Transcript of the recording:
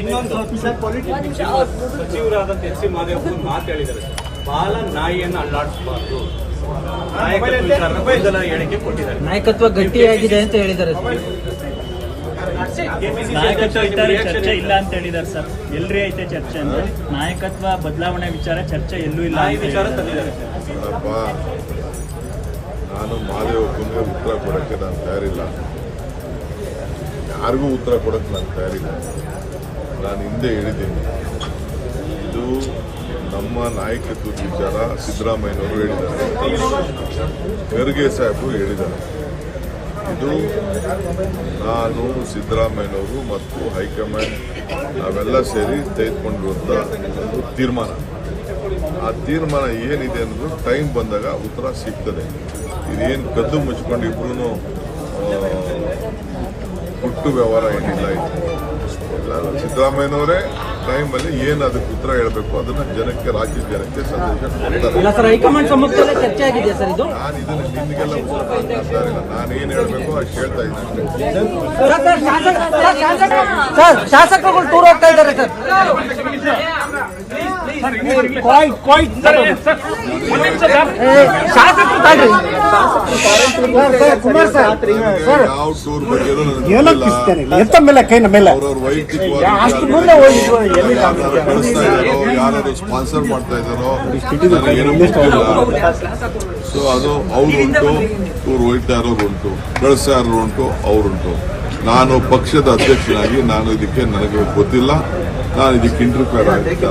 ಇನ್ನೊಂದು ಸಚಿವರಾದಂತ S C Madev ಒಂದು ಮಾತು ಹೇಳಿದ್ದಾರೆ ಬಾಲ ನಾಯಿಯನ್ನು ಗೊಂದಲ ಹೇಳಿಕೆ ಕೊಟ್ಟಿದ್ದಾರೆ ನಾಯಕತ್ವ ಗಟ್ಟಿಯಾಗಿದೆ ಅಂತ ಹೇಳಿದ್ದಾರೆ ನಾಯಕತ್ವ ಇದ್ದಾರೆ ಚರ್ಚೆ ಇಲ್ಲ ಅಂತ ಹೇಳಿದ್ದಾರೆ ಸರ್. ಎಲ್ರಿ ಐತೆ ಚರ್ಚೆ ಅಂದ್ರೆ ನಾಯಕತ್ವ ಬದಲಾವಣೆ ವಿಚಾರ ಚರ್ಚೆ ಎಲ್ಲೂ ಇಲ್ಲ ನಾನು ಅಂತ ವಿಚಾರ ತಂದಿದ್ದಾರೆ. ನಾನು ಮಾದೇವಪ್ಪನಿಗೆ ಉತ್ತರ ಕೊಡಕ್ಕೆ ನಾನು ತಯಾರಿಲ್ಲ. ಯಾರಿಗೂ ಉತ್ತರ ಕೊಡೋಕ್ಕೆ ನಾನು ತಯಾರಿಲ್ಲ. ನಾನು ಹಿಂದೆ ಹೇಳಿದ್ದೀನಿ. ಇದು ನಮ್ಮ ನಾಯಕತ್ವದ ವಿಚಾರ ಸಿದ್ದರಾಮಯ್ಯನವರು ಹೇಳಿದ್ದಾರೆ. ಖರ್ಗೆ ಸಾಹೇಬರು ಹೇಳಿದ್ದಾರೆ. ಇದು ನಾನು, ಸಿದ್ದರಾಮಯ್ಯನವರು ಮತ್ತು ಹೈಕಮಾಂಡ್ ನಾವೆಲ್ಲ ಸೇರಿ ತೆಗೆದುಕೊಂಡಿರುವಂಥ ಒಂದು ತೀರ್ಮಾನ. ಆ ತೀರ್ಮಾನ ಏನಿದೆ ಅನ್ನೋದು ಟೈಮ್ ಬಂದಾಗ ಉತ್ತರ ಸಿಗ್ತದೆ. ಇದೇನು ಕದ್ದು ಮುಚ್ಕೊಂಡು ಇಬ್ರು ಹುಟ್ಟು ವ್ಯವಹಾರ ಏನಿಲ್ಲ ಇದು. ಎಲ್ಲ ಸಿದ್ದರಾಮಯ್ಯನವರೇ ಟೈಮಲ್ಲಿ ಏನು ಅದಕ್ಕೆ ಉತ್ತರ ಹೇಳಬೇಕು ಅದನ್ನು ಜನಕ್ಕೆ ರಾಜ್ಯ ಜನಕ್ಕೆ ಸಂದೇಶ ನಾನು ಇದನ್ನ ನಿಮಗೆಲ್ಲ ಉತ್ತರ ನಾನೇನು ಹೇಳಬೇಕು ಅಷ್ಟು ಹೇಳ್ತಾ ಇದ್ದೀನಿ. ಶಾಸಕರುಗಳು ಟೂರ್ ಹೋಗ್ತಾ ಇದ್ದಾರೆ ಸರ್. ಎತ್ತ ಮೇಲೆ ಕೈನ ಮೇಲೆ? ಯಾರು ಕಳಿಸ್ತಾ ಇದ್ದಾರೋ ಯಾರು ಸ್ಪಾನ್ಸರ್ ಮಾಡ್ತಾ ಇದ್ದಾರೋ ಸೊ ಅದು ಅವ್ರು ಉಂಟು ಇವ್ರು ಹೋಯ್ತಾ ಇರೋರು ಉಂಟು ಕಳಿಸ್ತಾ ಇರೋರು ಉಂಟು. ಅವ್ರುಂಟು ನಾನು ಪಕ್ಷದ ಅಧ್ಯಕ್ಷನಾಗಿ ನಾನು ಇದಕ್ಕೆ ನನಗೆ ಗೊತ್ತಿಲ್ಲ. ನಾನು ಇದಕ್ಕೆ ಇಂಟರ್ಫೇರ್ ಆಗಿದ್ದ